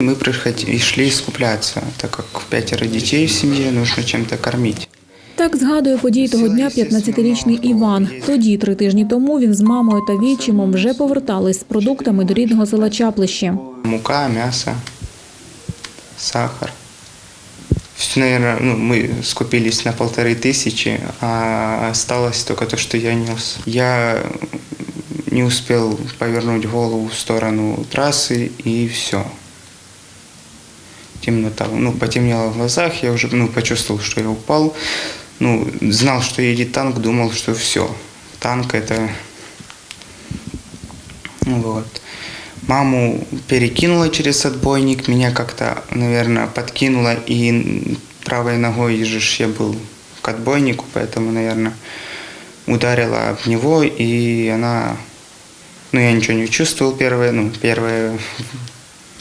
Мы приходили, шли искупляться, так как пятеро детей в семье, нужно чем-то кормить. Так згадує події того дня 15-річний Іван. Тоді, три тижні тому, він з мамою та відчимом вже повертались з продуктами до рідного села Чаплище. Мука, мясо, сахар. Все, наверное, ну, мы скупились на полторы тысячи, а осталось только то, что я нес. Я не успел повернуть голову в сторону трассы, и все. Темнота, ну, потемнело в глазах, я уже, ну, почувствовал, что я упал. Ну, знал, что едет танк, думал, что все. Танк это... Вот. Маму перекинула через отбойник, меня как-то, наверное, подкинула, и правой ногой же я был к отбойнику, поэтому, наверное, ударила об него, и она... Ну, я ничего не чувствовал первые, ну, первые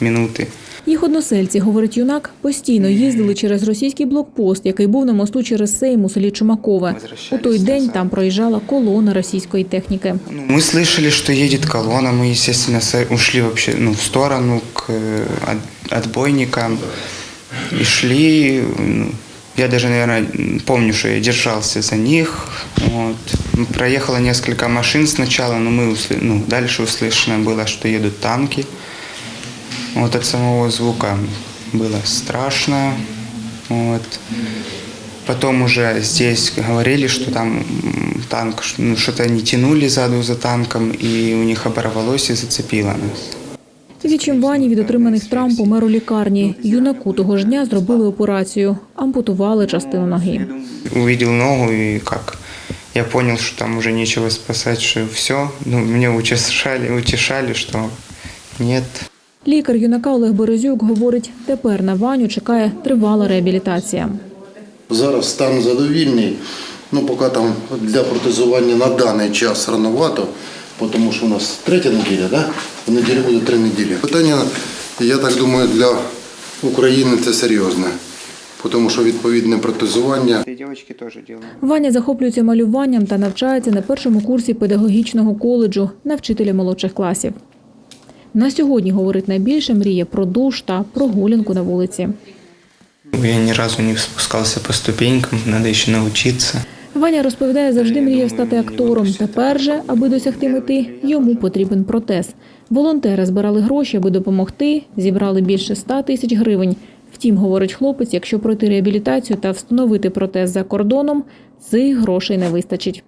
минуты. Їх односельці, говорить юнак, постійно їздили через російський блокпост, який був на мосту через Сейм у селі Чумакове. У той день там проїжджала колона російської техніки. Ну, Мы слышали, что едет колонна, мы, естественно, со- ушли вообще ну, в сторону к э, от- отбойникам и шли. ну, Я даже, наверное, помню, что я держался за них. Вот. Ну, Проехало несколько машин сначала, но мы услы- ну, дальше услышано было, что едут танки. Вот от самого звука было страшно. Вот. Потом уже здесь говорили, что там танк, ну, что-то они тянули заду за танком, и у них оборвалось и зацепило нас. Відчим Вані від отриманих травм помер у лікарні. Юнаку того ж дня зробили операцію, ампутували частину ноги. Увидел ногу и как я понял, что там уже нечего спасать, что все. Ну, мне утешали, утешали, что нет. Лікар юнака Олег Березюк говорить, тепер на Ваню чекає тривала реабілітація. Зараз стан задовільний. Ну, поки там для протезування на даний час рановато, тому що у нас третя неділя, да? в неділю буде три неділі. Питання, я так думаю, для України це серйозне, тому що відповідне протезування. Ваня захоплюється малюванням та навчається на першому курсі педагогічного коледжу на вчителя молодших класів. На сьогодні, говорить, найбільше мріє про душ та прогулянку на вулиці. Я ни разу не спускался по ступенькам, надо еще научиться. Ваня розповідає, завжди мріяв стати актором. Тепер же, аби досягти мети, йому потрібен протез. Волонтери збирали гроші, аби допомогти, зібрали більше 100 тисяч гривень. Втім, говорить хлопець, якщо пройти реабілітацію та встановити протез за кордоном, цих грошей не вистачить.